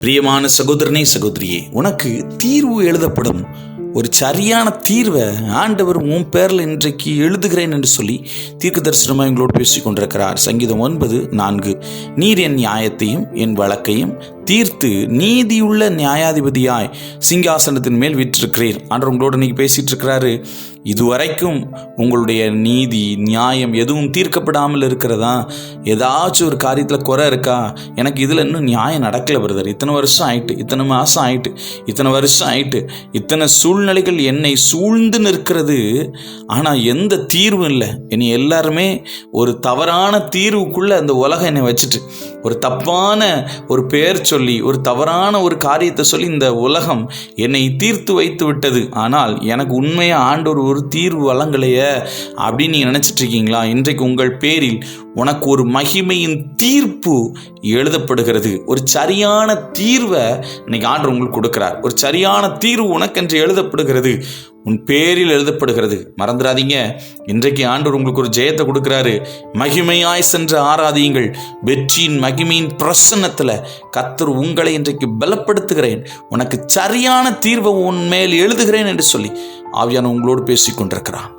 பிரியமான சகோதரனே சகோதரியே உனக்கு தீர்வு எழுதப்படும் ஒரு சரியான தீர்வை ஆண்டவர் உன் பேரில் இன்றைக்கு எழுதுகிறேன் என்று சொல்லி தீர்க்க தரிசனமாக எங்களோடு பேசிக் கொண்டிருக்கிறார் சங்கீதம் ஒன்பது நான்கு. நீர் என் நியாயத்தையும் என் வழக்கையும் தீர்த்து நீதியுள்ள நியாயாதிபதியாய் சிங்காசனத்தின் மேல் விற்றிருக்கிறீர். ஆண்டவர் உங்களோட இன்னைக்கு பேசிட்டு இருக்கிறாரு இதுவரைக்கும் உங்களுடைய நீதி நியாயம் எதுவும் தீர்க்கப்படாமல் இருக்கிறதா? ஏதாச்சும் ஒரு காரியத்தில் குறை இருக்கா? எனக்கு இதில் இன்னும் நியாயம் நடக்கலை பிரதர் இத்தனை வருஷம் ஆயிட்டு இத்தனை மாதம் ஆயிட்டு இத்தனை வருஷம் ஆயிட்டு இத்தனை சூழ்நிலைகள் என்னை சூழ்ந்து நிற்கிறது. ஆனால் எந்த தீர்வும் இல்லை. என்னை எல்லாருமே ஒரு தவறான தீர்வுக்குள்ளே அந்த உலகம் என்னை வச்சுட்டு ஒரு தப்பான ஒரு பெயர் சொல்லி ஒரு தவறான ஒரு காரியத்தை சொல்லி இந்த உலகம் என்னை தீர்த்து வைத்து விட்டது. ஆனால் எனக்கு உண்மையாக ஆண்டவர் ஒரு தீர்வு வழங்கலைய அப்படின்னு நீங்கள் நினச்சிட்டு இருக்கீங்களா இன்றைக்கு உங்கள் பேரில் உனக்கு ஒரு மகிமையின் தீர்ப்பு எழுதப்படுகிறது. ஒரு சரியான தீர்வை இன்னைக்கு ஆண்டவர் உங்களுக்கு கொடுக்கிறார். ஒரு சரியான தீர்வு உனக்கென்று எழுதப்படுகிறது. உன் பேரில் எழுதப்படுகிறது. மறந்துடாதீங்க. இன்றைக்கு ஆண்டவர் உங்களுக்கு ஒரு ஜெயத்தை கொடுக்கிறாரு. மகிமையாய் சென்று ஆராதியுங்கள். வெற்றியின் மகிமையின் பிரசன்னத்தில் கத்தர் உங்களை இன்றைக்கு பலப்படுத்துகிறேன். உனக்கு சரியான தீர்வை உன் மேல் எழுதுகிறேன் என்று சொல்லி ஆவியான உங்களோடு பேசிக் கொண்டிருக்கிறான்